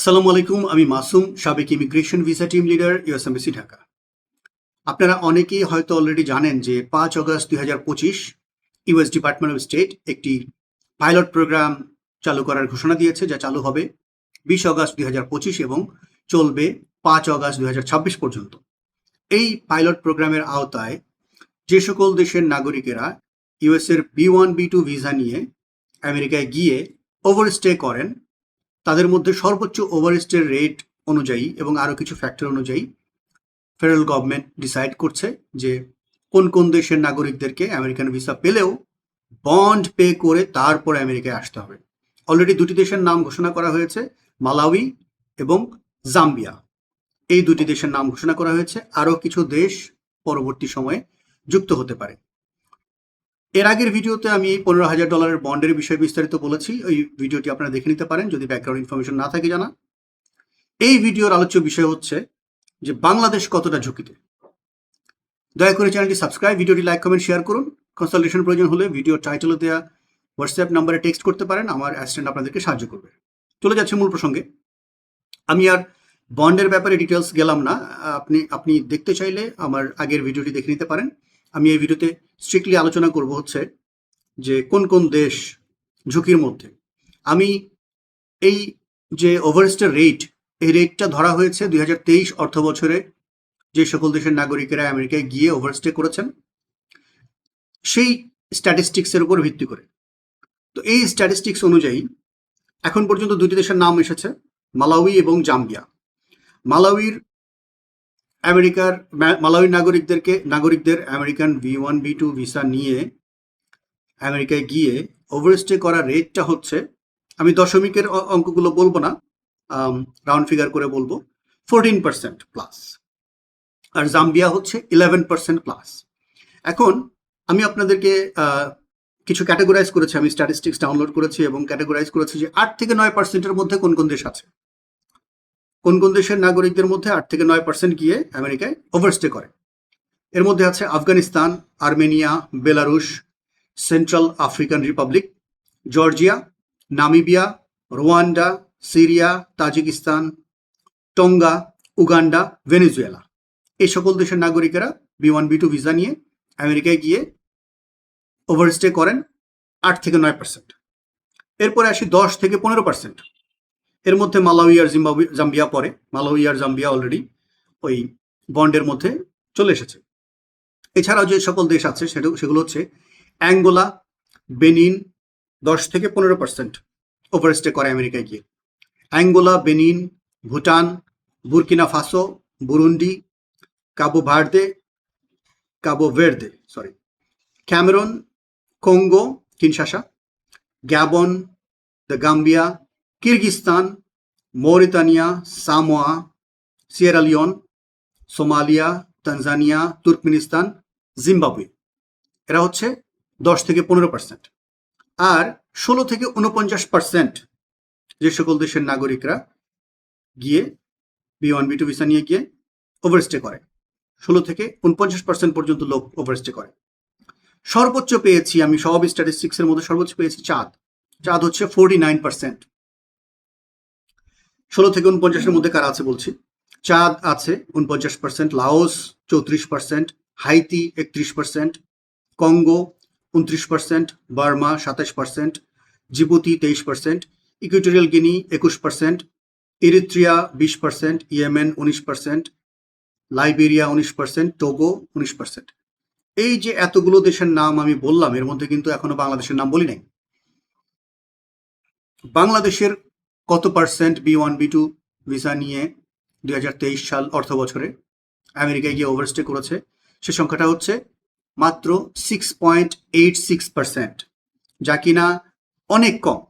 আসসালামু আলাইকুম, আমি মাসুম, সাবেক immigration visa team leader US embassy Dhaka আপনারা অনেকেই হয়তো অলরেডি জানেন যে পাঁচ অগস্ট দুই হাজার পঁচিশ ইউএস ডিপার্টমেন্ট অফ স্টেট একটি পাইলট প্রোগ্রাম চালু করার ঘোষণা দিয়েছে, যা চালু হবে বিশ অগস্ট দুই হাজার পঁচিশ এবং চলবে পাঁচ অগস্ট দুই হাজার ছাব্বিশ পর্যন্ত। এই পাইলট প্রোগ্রামের আওতায় যে সকল দেশের নাগরিকেরা ইউএস এর B one B two visa নিয়ে আমেরিকায় গিয়ে ওভারস্টে করেন তাদের মধ্যে সর্বোচ্চ ওভারেস্টের রেট অনুযায়ী এবং আরও কিছু ফ্যাক্টর অনুযায়ী ফেডারেল গভর্নমেন্ট ডিসাইড করছে যে কোন কোন দেশের নাগরিকদেরকে আমেরিকান ভিসা পেলেও বন্ড পে করে তারপরে আমেরিকায় আসতে হবে। অলরেডি দুটি দেশের নাম ঘোষণা করা হয়েছে, মালাউই এবং জাম্বিয়া। এই দুটি দেশের নাম ঘোষণা করা হয়েছে। আরও কিছু দেশ পরবর্তী সময়ে যুক্ত হতে পারে। এর আগের ভিডিওতে আমি পনেরো হাজার ডলারের বন্ডের বিষয়ে বিস্তারিত বলেছি। ওই ভিডিওটি আপনারা দেখে নিতে পারেন যদি ব্যাকগ্রাউন্ড ইনফরমেশন না থাকে জানা। এই ভিডিওর আলোচ্য বিষয় হচ্ছে যে বাংলাদেশ কতটা ঝুঁকিতে। দয়া করে চ্যানেলটি সাবস্ক্রাইব ভিডিওটি লাইক কমেন্ট শেয়ার করুন। কনসালটেশন প্রয়োজন হলে ভিডিও টাইটেলে দেওয়া হোয়াটসঅ্যাপ নাম্বারে টেক্সট করতে পারেন। আমার অ্যাসিস্ট্যান্ট আপনাদেরকে সাহায্য করবে। চলে যাচ্ছে মূল প্রসঙ্গে। আমি আর বন্ডের ব্যাপারে ডিটেলস গেলাম না। আপনি আপনি দেখতে চাইলে আমার আগের ভিডিওটি দেখে নিতে পারেন। আমি এই ভিডিওতে স্ট্রিক্টলি আলোচনা করব হচ্ছে যে কোন কোন দেশ ঝুঁকির মধ্যে। আমি এই যে ওভারস্টের রেট এই রেটটা ধরা হয়েছে দুই হাজার তেইশ অর্থ বছরে যে সকল দেশের নাগরিকেরা আমেরিকায় গিয়ে ওভারস্টে করেছেন, সেই স্ট্যাটিস্টিক্সের উপর ভিত্তি করে। তো এই স্ট্যাটিস্টিক্স অনুযায়ী এখন পর্যন্ত দুটি দেশের নাম এসেছে, মালাউই এবং জাম্বিয়া। মালাউইর আমেরিকার মালাউই নাগরিকদেরকে, নাগরিকদের American V one, V two visa নিয়ে আমেরিকায় গিয়ে ওভারস্টে করার রেটটা হচ্ছে, আমি দশমিকের অঙ্কগুলো বলব না রাউন্ড ফিগার করে বলব ফোরটিন পার্সেন্ট প্লাস আর জাম্বিয়া হচ্ছে ইলেভেন পার্সেন্ট প্লাস এখন আমি আপনাদেরকে কিছু ক্যাটাগরাইজ করেছি, আমি স্ট্যাটিস্টিক্স ডাউনলোড করেছি এবং ক্যাটাগরাইজ করেছি যে আট থেকে নয় পার্সেন্টের মধ্যে কোন কোন দেশ আছে। কোন কোন দেশের নাগরিকদের মধ্যে আট থেকে নয় পার্সেন্ট গিয়ে আমেরিকায় ওভারস্টে করে? এর মধ্যে আছে Afghanistan, Armenia, Belarus Central African Republic Georgia, Namibia, Rwanda, Syria, Tajikistan, Tonga, Uganda, Venezuela. এই সকল দেশের নাগরিকেরা B one B two visa নিয়ে আমেরিকায় গিয়ে ওভারস্টে করেন আট থেকে নয় পার্সেন্ট এরপরে আসি দশ থেকে পনেরো পার্সেন্ট এর মধ্যে মালাউই আর জিম্বাবু জাম্বিয়া পড়ে মালাউই আর জাম্বিয়া অলরেডি ওই বন্ডের মধ্যে চলে এসেছে। এছাড়াও যে সকল দেশ আছে, সেটা, সেগুলো হচ্ছে অ্যাঙ্গোলা, বেনিন দশ থেকে পনেরো পার্সেন্ট ওভারস্টে করে আমেরিকায় গিয়ে। Angola, Benin, Bhutan, Burkina Faso, Burundi, Cabo Verde Cabo Verde sorry Cameroon, Congo, Kinshasa, Gabon, the Gambia Kyrgyzstan, Mauritania, Samoa Sierra Leone Somalia, Tanzania, Turkmenistan, Zimbabwe. এরা হচ্ছে দশ থেকে পনেরো পার্সেন্ট। আর ষোলো থেকে উনপঞ্চাশ পার্সেন্ট যে সকল দেশের নাগরিকরা গিয়ে B one, B two visa নিয়ে গিয়ে ওভারস্টে করে। ষোলো থেকে উনপঞ্চাশ পার্সেন্ট পর্যন্ত লোক ওভারস্টে করে। সর্বোচ্চ পেয়েছি আমি, সব স্ট্যাটিস্টিক্সের মধ্যে সর্বোচ্চ পেয়েছি চাঁদ। চাঁদ হচ্ছে ফোরটি নাইন পার্সেন্ট ষোলো থেকে উনপঞ্চাশের মধ্যে কারা আছে বলছি? চাঁদ আছে উনপঞ্চাশ পার্সেন্ট লাওস চৌত্রিশ পার্সেন্ট হাইতি একত্রিশ পার্সেন্ট কঙ্গো উনত্রিশ পার্সেন্ট বার্মা সাতাশ পার্সেন্ট জিবুতি তেইশ পার্সেন্ট ইকুইটোরিয়াল গিনি একুশ পার্সেন্ট ইরিত্রিয়া বিশ পার্সেন্ট ইয়েমেন উনিশ পার্সেন্ট লাইবেরিয়া উনিশ পার্সেন্ট টোগো উনিশ পার্সেন্ট এই যে এতগুলো দেশের নাম আমি বললাম, এর মধ্যে কিন্তু এখনও বাংলাদেশের নাম বলি নাই। বাংলাদেশের কত percent B one B two visa নিয়ে দুই হাজার তেইশ সাল অর্থ বছরে আমেরিকায় গিয়ে ওভারস্টে করেছে? সে সংখ্যাটা হচ্ছে মাত্র six point eight six percent যা কিনা অনেক কম।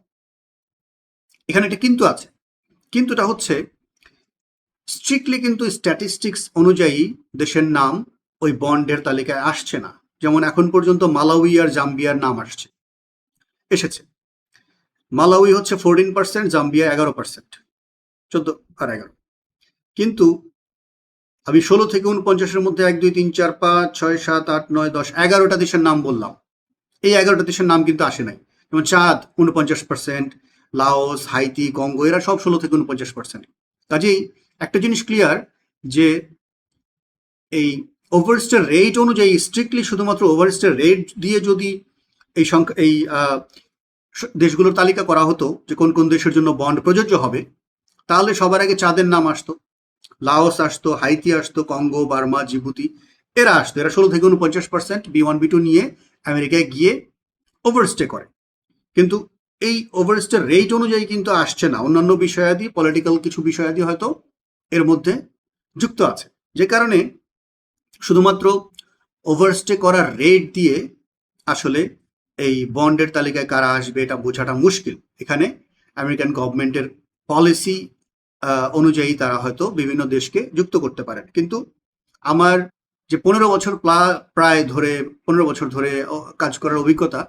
এখানে একটা কিন্তু আছে। কিন্তুটা হচ্ছে স্ট্রিক্টলি কিন্তু স্ট্যাটিস্টিক্স অনুযায়ী দেশের নাম ওই বন্ডের তালিকায় আসছে না। যেমন এখন পর্যন্ত মালাউই আর জাম্বিয়ার নাম আসছে। এসেছে। মালাউই হচ্ছে ফোরটিন পার্সেন্ট জাম্বিয়া এগারো পার্সেন্ট চোদ্দ আর এগারো। কিন্তু আমি ষোলো থেকে উনপঞ্চাশের মধ্যে এক, দুই, তিন, চার, পাঁচ, ছয়, সাত, আট, নয়, দশ, এগারোটা দেশের নাম বললাম। এই এগারোটা দেশের নাম কিন্তু আসে নাই। যেমন চাঁদ উনপঞ্চাশ পার্সেন্ট লাওস, হাইতি, কঙ্গো, এরা সব ষোলো থেকে উনপঞ্চাশ পার্সেন্ট কাজেই একটা জিনিস ক্লিয়ার যে এই ওভারস্টের রেট অনুযায়ী স্ট্রিক্টলি শুধুমাত্র ওভারস্টের রেট দিয়ে যদি এই সংখ্যা, এই দেশগুলোর তালিকা করা হতো যে কোন কোন দেশের জন্য বন্ড প্রযোজ্য হবে, তাহলে সবার আগে চাঁদের নাম আসতো। লাওস আসতো, হাইতি আসতো, কঙ্গো, বার্মা, জিবুতি, এরা আসতো। এরা ষোলো থেকে উনপঞ্চাশ percent B one B two নিয়ে আমেরিকায় গিয়ে ওভারস্টে করে। কিন্তু এই ওভারস্টের রেট অনুযায়ী কিন্তু আসছে না। অন্যান্য বিষয়াদি পলিটিক্যাল কিছু বিষয়াদি হয়তো এর মধ্যে যুক্ত আছে। যে কারণে শুধুমাত্র ওভারস্টে করার রেট দিয়ে আসলে এই বন্ডের তালিকায় কারা আসবে এটা বোঝাটা মুশকিল। এখানে আমেরিকান গভর্নমেন্টের পলিসি অনুযায়ী তারা হয়তো বিভিন্ন দেশকে যুক্ত করতে পারেন। কিন্তু আমার যে পনেরো বছর প্রায় ধরে, পনেরো বছর ধরে কাজ করার অভিজ্ঞতা,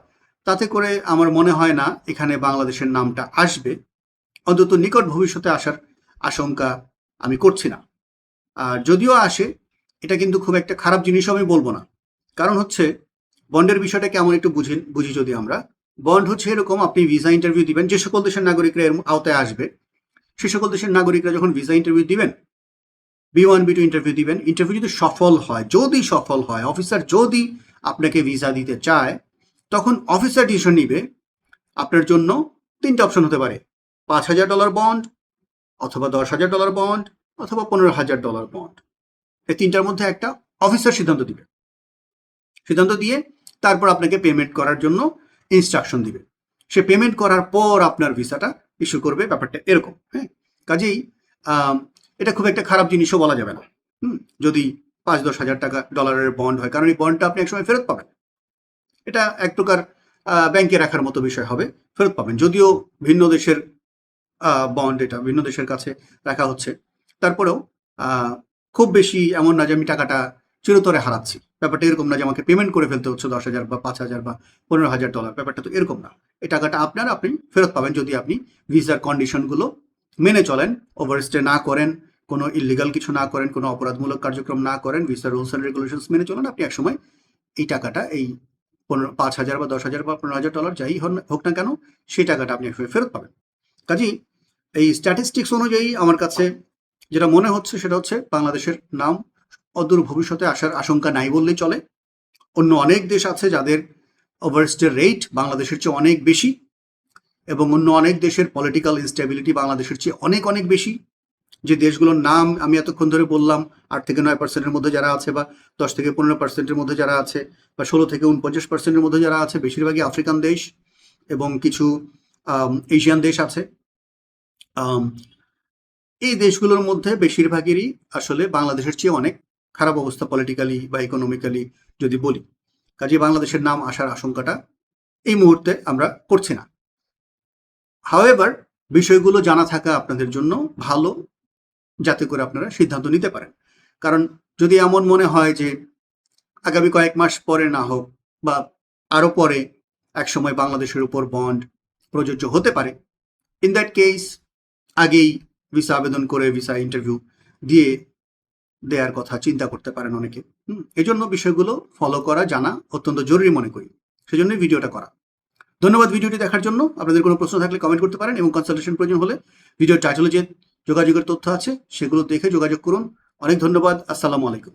তাতে করে আমার মনে হয় না এখানে বাংলাদেশের নামটা আসবে। অন্তত নিকট ভবিষ্যতে আসার আশঙ্কা আমি করছি না। আর যদিও আসে, এটা কিন্তু খুব একটা খারাপ জিনিসও আমি বলব না। কারণ হচ্ছে বন্ডের বিষয়টা কেমন একটু বুঝি বুঝি যদি আমরা। বন্ড হচ্ছে এরকম, আপনি ভিসা ইন্টারভিউ দিবেন, যে সকল দেশের নাগরিকরা এর আওতায় আসবে, সে সকল দেশের নাগরিকরা যখন ভিসা ইন্টারভিউ দিবেন B one B two interview দিবেন ইন্টারভিউ যদি সফল হয়, যদি সফল হয় অফিসার যদি আপনাকে ভিসা দিতে চায়, তখন অফিসার ডিসিশন নিবে, আপনার জন্য তিনটা অপশন হতে পারে। পাঁচ হাজার ডলার বন্ড অথবা দশ হাজার ডলার বন্ড অথবা পনেরো হাজার ডলার বন্ড এই তিনটার মধ্যে একটা অফিসার সিদ্ধান্ত দিবে। সিদ্ধান্ত দিয়ে তারপর আপনাকে পেমেন্ট করার জন্য ইনস্ট্রাকশন দিবে। সে পেমেন্ট করার পর আপনার ভিসাটা ইস্যু করবে, ব্যাপারটা এরকম হ্যাঁ? কাজেই এটা খুব একটা খারাপ জিনিসও বলা যাবে না। হুম? যদি পাঁচ দশ হাজার টাকা ডলারের বন্ড হয়, কারণ এই বন্ডটা আপনি একসময় ফেরত পাবেন। এটা এক প্রকার ব্যাংকে রাখার মতো বিষয় হবে, ফেরত পাবেন। যদিও ভিন্ন দেশের বন্ড এটা, ভিন্ন দেশের কাছে রাখা হচ্ছে। তারপরেও খুব বেশি এমন না যে আমি টাকাটা চিরতরে হারাচ্ছি। ব্যাপারটা এরকম না যে আমাকে পেমেন্ট করে ফেলতে হচ্ছে দশ হাজার বা পাঁচ হাজার বা পনেরো হাজার ডলার ব্যাপারটা তো এরকম না। এই টাকাটা আপনার আপনি ফেরত পাবেন যদি আপনি ভিসার কন্ডিশনগুলো মেনে চলেন ওভারস্টে না করেন, কোনো ইলিগাল কিছু না করেন, কোনো অপরাধমূলক কার্যক্রম না করেন ভিসার রুলস অ্যান্ড রেগুলেশনস মেনে চলেন, আপনি একসময় এই টাকাটা, এই পনেরো, পাঁচ হাজার বা দশ হাজার বা পনেরো হাজার ডলার যাই হোক না কেন, সেই টাকাটা আপনি একসময় ফেরত পাবেন। কাজেই এই স্ট্যাটিস্টিক্স অনুযায়ী আমার কাছে যেটা মনে হচ্ছে সেটা হচ্ছে বাংলাদেশের নাম অদূর ভবিষ্যতে আসার আশঙ্কা নাই বললেই চলে। অন্য অনেক দেশ আছে যাদের ওভারস্টের রেট বাংলাদেশের চেয়ে অনেক বেশি এবং অন্য অনেক দেশের পলিটিক্যাল ইনস্টেবিলিটি বাংলাদেশের চেয়ে অনেক অনেক বেশি। যে দেশগুলোর নাম আমি এতক্ষণ ধরে বললাম, আট থেকে নয় পার্সেন্টের মধ্যে যারা আছে বা দশ থেকে পনেরো পার্সেন্টের মধ্যে যারা আছে বা ষোলো থেকে উনপঞ্চাশ পার্সেন্টের মধ্যে যারা আছে, বেশিরভাগই আফ্রিকান দেশ এবং কিছু এশিয়ান দেশ আছে। এই দেশগুলোর মধ্যে বেশিরভাগেরই আসলে বাংলাদেশের চেয়ে অনেক খারাপ অবস্থা পলিটিক্যালি বা ইকোনমিক্যালি যদি বলি। কাজে বাংলাদেশের নাম আসার আশঙ্কাটা এই মুহূর্তে আমরা করছি না। হাওয়েভার বিষয়গুলো জানা থাকা আপনাদের জন্য ভালো, যাতে করে আপনারা সিদ্ধান্ত নিতে পারেন। কারণ যদি এমন মনে হয় যে আগামী কয়েক মাস পরে না হোক বা আরও পরে একসময় বাংলাদেশের উপর বন্ড প্রযোজ্য হতে পারে ইন দ্যাট কেস আগেই ভিসা আবেদন করে, ভিসা ইন্টারভিউ দিয়ে দেওয়ার কথা চিন্তা করতে পারেন অনেকে। হুম এই জন্য বিষয়গুলো ফলো করা, জানা অত্যন্ত জরুরি মনে করি। সেজন্যই ভিডিওটা করা। ধন্যবাদ ভিডিওটি দেখার জন্য। আপনাদের কোনো প্রশ্ন থাকলে কমেন্ট করতে পারেন এবং কনসালটেশন প্রয়োজন হলে ভিডিও টাইটেলে যে যোগাযোগের তথ্য আছে, সেগুলো দেখে যোগাযোগ করুন। অনেক ধন্যবাদ। আসসালামু আলাইকুম।